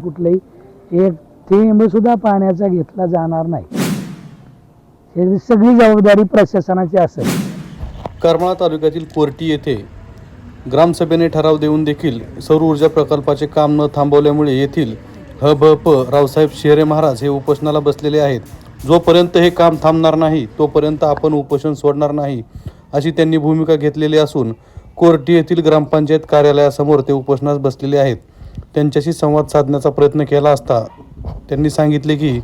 कुठलंही एक थेंब सुद्धा पाण्याचा घेतला जाणार नाही. हे सगळी जबाबदारी प्रशासनाची असेल. करमाळा तालुक्यातील कोर्टी येथे ग्रामसभेने ठराव देऊन देखील सौर ऊर्जा प्रकल्पाचे काम न थांबवल्यामुळे येथील ह भ प रावसाहेब शेरे महाराज हे उपोषणाला बसलेले आहेत. जोपर्यंत हे काम थांबणार नाही तोपर्यंत आपण उपोषण सोडणार नाही अशी त्यांनी भूमिका घेतलेली असून कोर्टी येथील ग्रामपंचायत कार्यालयासमोर ते उपोषणास बसलेले आहेत. त्यांच्याशी संवाद साधण्याचा प्रयत्न केला असता त्यांनी सांगितले की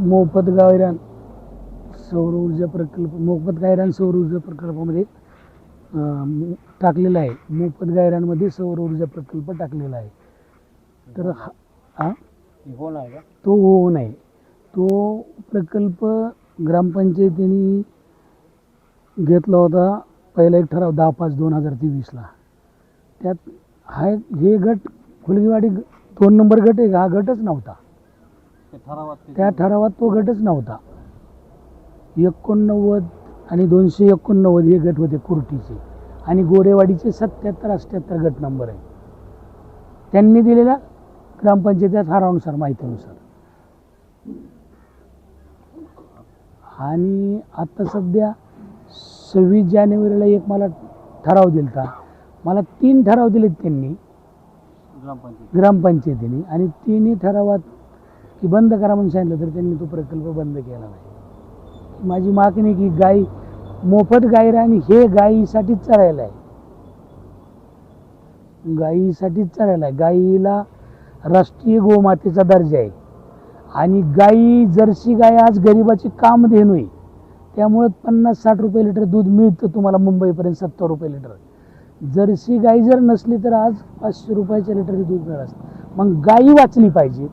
मोफत गायरान सौर ऊर्जा प्रकल्प मोफत गायरान सौर ऊर्जा प्रकल्पामध्ये टाकलेला आहे. मोफत गायरानमध्ये सौर ऊर्जा प्रकल्प टाकलेला आहे. तर हा हा? तो होऊ नये तो प्रकल्प ग्रामपंचायतीने घेतला होता पहिला एक ठराव दहा पाच दोन हजार तेवीसला. त्यात हा हे गट फुलगीवाडी ग- दोन नंबर गट आहे का हा गटच नव्हता. त्या ठरावात तो गटच नव्हता. एकोणनव्वद आणि दोनशे एकोणनव्वद हे गट होते कुर्टीचे. आणि गोरेवाडीचे सत्याहत्तर अठ्ठ्याहत्तर गट नंबर आहे त्यांनी दिलेल्या ग्रामपंचायतीच्या ठरावानुसार माहितीनुसार. आणि आता सध्या सव्वीस जानेवारीला एक मला ठराव दिलता. मला तीन ठराव दिलेत त्यांनी. ग्रामपंचायतीने. आणि तिन्ही ठरावात की बंद करा म्हणून सांगितलं तर त्यांनी तो प्रकल्प बंद केला नाही. माझी मागणी की गाई मोफत गायरान हे गायीसाठीच चरायला आहे. गायीसाठीच चरायला आहे. गायीला राष्ट्रीय गोमातेचा दर्जा आहे. आणि गाई जर्सी गाय आज गरिबाची काम देणू आहे. त्यामुळं पन्नास साठ रुपये लिटर दूध मिळतं तुम्हाला मुंबईपर्यंत सत्तर रुपये लिटर. जर्सी गाई जर नसली तर आज पाचशे रुपयाच्या लिटरची दूध मिळत असतं. मग गाई वाचली पाहिजे.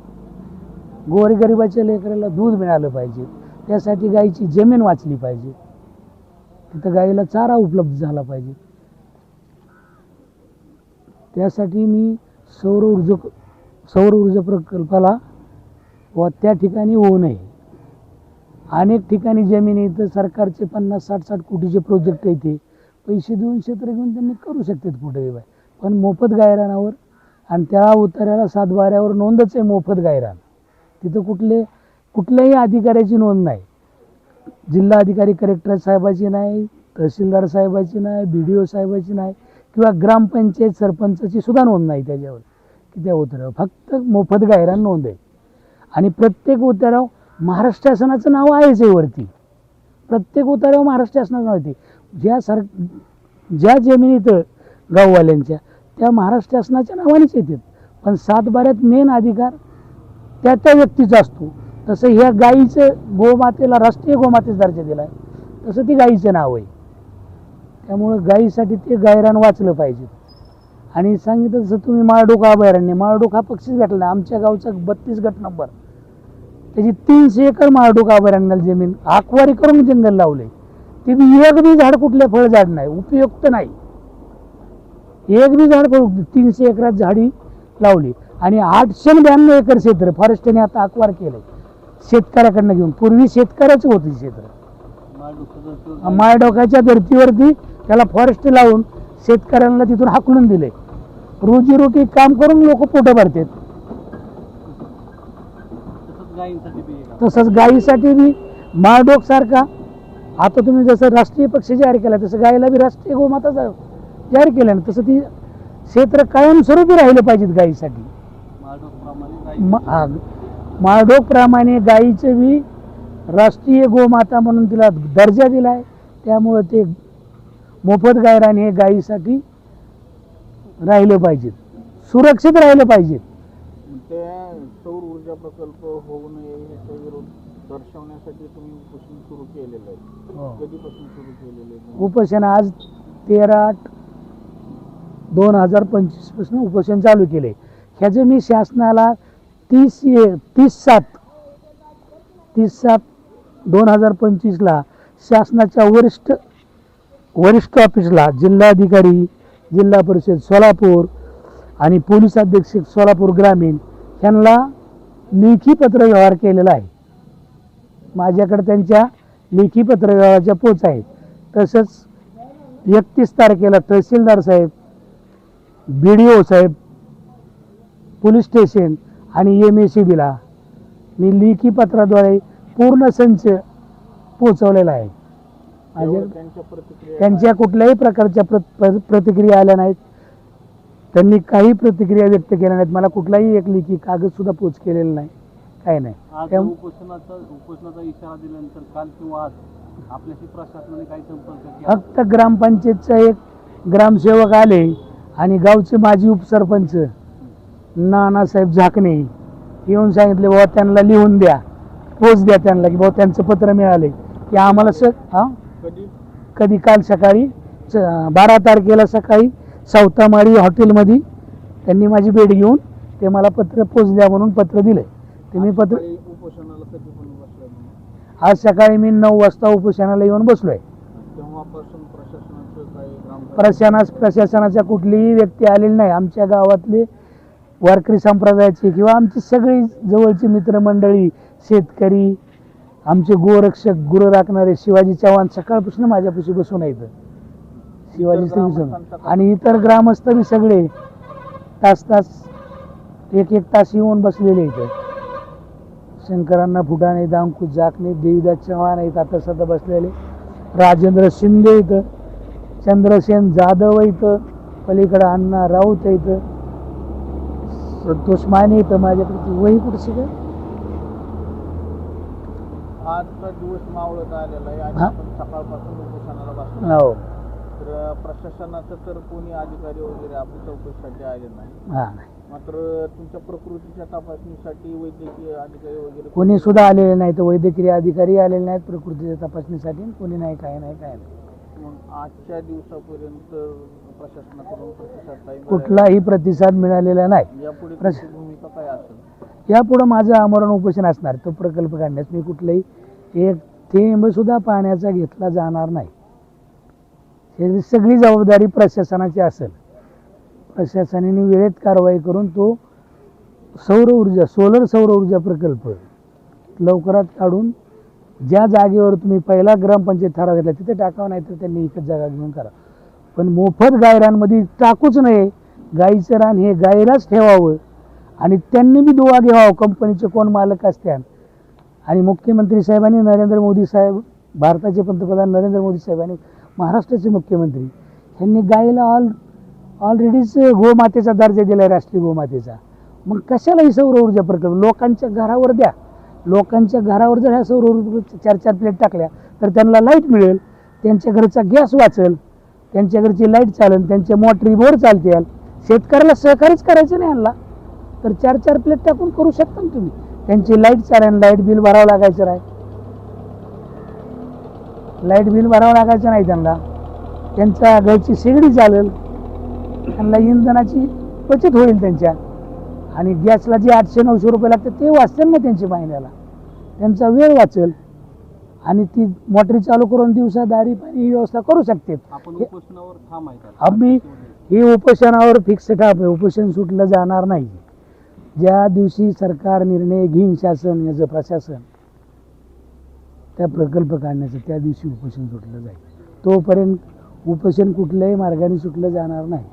गोरगरिबाच्या लेकराला दूध मिळालं पाहिजे. त्यासाठी गाईची जमीन वाचली पाहिजे. तिथं गाईला चारा उपलब्ध झाला पाहिजे. त्यासाठी मी सौर ऊर्जा सौर ऊर्जा प्रकल्पाला व त्या ठिकाणी होऊ नये. अनेक ठिकाणी जमीन इथं सरकारचे पन्नास साठ साठ कोटीचे प्रोजेक्ट येते पैसे देऊन क्षेत्र घेऊन त्यांनी करू शकतात कुठेही बाय पण मोफत गायरानावर आणि त्या उतार्याला सातबाऱ्यावर नोंदच आहे मोफत गायरान. तिथं कुठले कुठल्याही अधिकाऱ्याची नोंद नाही. जिल्हा अधिकारी कलेक्टर साहेबाची नाही तहसीलदार साहेबाची नाही बी डी ओ साहेबाची नाही किंवा ग्रामपंचायत सरपंचाची सुद्धा नोंद नाही त्याच्यावर. की त्या उतारावर फक्त मोफत गायरान नोंद आहे. आणि प्रत्येक उतारावर महाराष्ट्र शासनाचं नाव आहेच आहे वरती. प्रत्येक उतारावर महाराष्ट्र शासनाचं नाव आहे ज्या सर ज्या जमिनीत गाववाल्यांच्या त्या महाराष्ट्र शासनाच्या नावानेच येतात. पण सातबाऱ्यात मेन अधिकार त्या त्या व्यक्तीचा असतो. तसं ह्या गाईचं गोमातेला राष्ट्रीय गोमातेचा दर्जा दिला आहे तसं ती गाईचं नाव आहे. त्यामुळं गाईसाठी ते गायरान वाचलं पाहिजे. आणि सांगितलं जसं तुम्ही माळडोक अभयारण्य माळडोक हा पक्षीच भेटला नाही. आमच्या गावचा बत्तीस गट नंबर. त्याची तीनशे एकर माळडोक अभयारण्याला जमीन आकवारी करून जंगल लावले ते बी एक बी झाड कुठल्या फळ झाड नाही उपयुक्त नाही. एक बी झाड फळ तीनशे एकरात झाडी लावली. आणि आठशे ब्याण्णव एकर क्षेत्र फॉरेस्टने आता आकवार केलंय. शेतकऱ्याकडनं घेऊन. पूर्वी शेतकऱ्याच होते क्षेत्र. माळडोकाच्या धर्तीवरती त्याला फॉरेस्ट लावून शेतकऱ्यांना तिथून हाकलून दिले. रोजीरोटी काम करून लोक पोटं भरतात. तसंच गायीसाठी बी माळडोक सारखा आता तुम्ही जसं राष्ट्रीय पक्ष जाहीर केला तसं गायीला बी राष्ट्रीय गोमाता जाहीर केलं ना तसं ती क्षेत्र कायमस्वरूपी राहिलं पाहिजेत गायीसाठी. माळढोकप्रमाणे गायीचं बी राष्ट्रीय गोमाता म्हणून तिला दर्जा दिला आहे त्यामुळं ते मोफत गायरान हे गायीसाठी राहिलं पाहिजेत. सुरक्षित राहिलं पाहिजेत. सौर ऊर्जा प्रकल्प होऊ नये दर्शवण्यासाठी तुम्ही उपोषण सुरू केलेलं आहे. कधीपासून सुरू केलेलं आहे? उपोषण आज तेरा आठ दोन हजार पंचवीसपासून उपोषण चालू केले ह्याचे मी शासनाला तीस ए तीस सात तीस सात दोन हजार पंचवीसला शासनाच्या वरिष्ठ वरिष्ठ ऑफिसला जिल्हाधिकारी जिल्हा परिषद सोलापूर आणि पोलीस अधीक्षक सोलापूर ग्रामीण यांना लेखी पत्रव्यवहार केलेला आहे. माझ्याकडे त्यांच्या लेखी पत्रव्यवहाराच्या पोच आहेत. तसंच एकतीस तारखेला तहसीलदार साहेब बी डी ओ साहेब पोलीस स्टेशन आणि एम एस सी बीला मी लेखी पत्राद्वारे पूर्ण संच पोचवलेला आहे. माझ्या त्यांच्या कुठल्याही प्रकारच्या प्र प्र- प्रतिक्रिया आल्या नाहीत. त्यांनी काही प्रतिक्रिया व्यक्त केल्या नाहीत. मला कुठलाही एक लेखी कागद सुद्धा पोच केलेला नाही. काही नाही. आज उपोषणाचा उपोषणाचा इशारा दिल्यानंतर काल किंवा आज आपल्याशी प्रशासनाने काही संपर्क केला? फक्त ग्रामपंचायतचा एक ग्रामसेवक आले आणि गावचे माजी उपसरपंच नानासाहेब झाकणे येऊन सांगितले बाबा त्यांना लिहून द्या पोच द्या त्यांना की बाबा त्यांचं पत्र मिळाले की आम्हाला स हां? कधी? कधी? काल सकाळी बारा तारखेला सकाळी सावतामाळी हॉटेलमध्ये त्यांनी माझी भेट घेऊन ते मला पत्र पोच द्या म्हणून पत्र दिलं ते मी पत्र सकाळी उपोषणाला कधी पण बसलाय तुम्ही आज सकाळी मी नऊ वाजता उपोषणाला येऊन बसलो आहे तेव्हापासून प्रशासनाचं काही ग्राम प्रशासनास प्रशासनाच्या कुठलीही व्यक्ती आलेली नाही. आमच्या गावातले वारकरी संप्रदायाचे किंवा आमची सगळी जवळची मित्रमंडळी शेतकरी आमचे गोरक्षक गुरं राखणारे शिवाजी चव्हाण सकाळपासून माझ्यापाशी बसून आहेत. शिवाजी इतर ग्रामस्थांचा? आणि इतर ग्रामस्थ बी सगळे तास तास एक एक तास येऊन बसलेले इथं शंकरांना फुटाणे दांकू जाकणे देवीदास चव्हाण आहेत. आता सध्या बसलेले राजेंद्र शिंदे इथं चंद्रसेन जाधव इथं पलीकडं अण्णा राऊत इथं संतोष माने इथं माझ्याकडे वही कुठं सगळं आजचा दिवस मावळत आलेला आहे. आणि हा. आपण सकाळपासून उपोषणाला बसलो हो. तर प्रशासनाचं तर कोणी अधिकारी वगैरे आपल्या चौकशीसाठी आले नाही. हां मात्र तुमच्या प्रकृतीच्या तपासणीसाठी वैद्यकीय अधिकारी वगैरे कोणी सुद्धा आलेले नाहीत वैद्यकीय अधिकारी आलेले नाहीत प्रकृतीच्या तपासणीसाठी कोणी नाही काय नाही काय नाही. मग आजच्या दिवसापर्यंत प्रशासनाकडून प्रतिसाद काही कुठलाही प्रतिसाद मिळालेला नाही. नाही. यापुढे प्रश- तुमची भूमिका काय असेल? यापुढं माझं आमरण उपोषण असणार तो प्रकल्प काढण्यास मी कुठलाही एक थेंब सुद्धा पाण्याचा घेतला जाणार नाही. हे सगळी जबाबदारी प्रशासनाची असेल. प्रशासनाने वेळेत कारवाई करून तो सौर ऊर्जा सोलर सौर ऊर्जा प्रकल्प लवकरात काढून ज्या जागेवर तुम्ही पहिला ग्रामपंचायत ठराव घेतला तिथे टाकावं नाही तर त्यांनी एकच जागा घेऊन करा. पण मोफत गायरांमध्ये टाकूच नये. गाईचं रान हे गायराच ठेवावं आणि त्यांनी बी दुवा घ्यावा कंपनीचे कोण मालक असत्या आणि मुख्यमंत्री साहेबांनी नरेंद्र मोदी साहेब भारताचे पंतप्रधान नरेंद्र मोदी साहेबांनी महाराष्ट्राचे मुख्यमंत्री ह्यांनी गायीला ऑल ऑलरेडीच गोमातेचा दर्जा दिला आहे राष्ट्रीय गोमातेचा. मग कशाला ही सौर ऊर्जा प्रकल्प? लोकांच्या घरावर द्या. लोकांच्या घरावर जर ह्या सौर ऊर्जा चार चार प्लेट टाकल्या तर त्यांना लाइट मिळेल त्यांच्या घरचा गॅस वाचेल त्यांच्या घरची लाइट चालेल त्यांच्या मोटरी बोर चालतील. शेतकऱ्याला सहकार्यच करायचं नाही यांना. तर चार चार प्लेट टाकून करू शकता ना तुम्ही. त्यांची लाइट चालेल लाइट बिल भरावं लागायचं नाही. लाइट बिल भरावं लागायचं नाही त्यांना. त्यांचा घरची शेगडी चालेल. त्यांना इंधनाची बचत होईल त्यांच्या. आणि गॅसला जे आठशे नऊशे रुपये लागतात ते वाचतील ना त्यांच्या महिन्याला. त्यांचा वेळ वाचेल. आणि ती मोटरी चालू करून दिवसा दारी पाणी ही व्यवस्था करू शकते. आम्ही हे उपोषणावर फिक्स ठाप आहे. उपोषण सुटलं जाणार नाही. ज्या दिवशी सरकार निर्णय घेईन शासन याचं प्रशासन त्या प्रकल्प काढण्याचं त्या दिवशी उपोषण सुटलं जाईल. तोपर्यंत उपोषण कुठल्याही मार्गाने सुटलं जाणार नाही.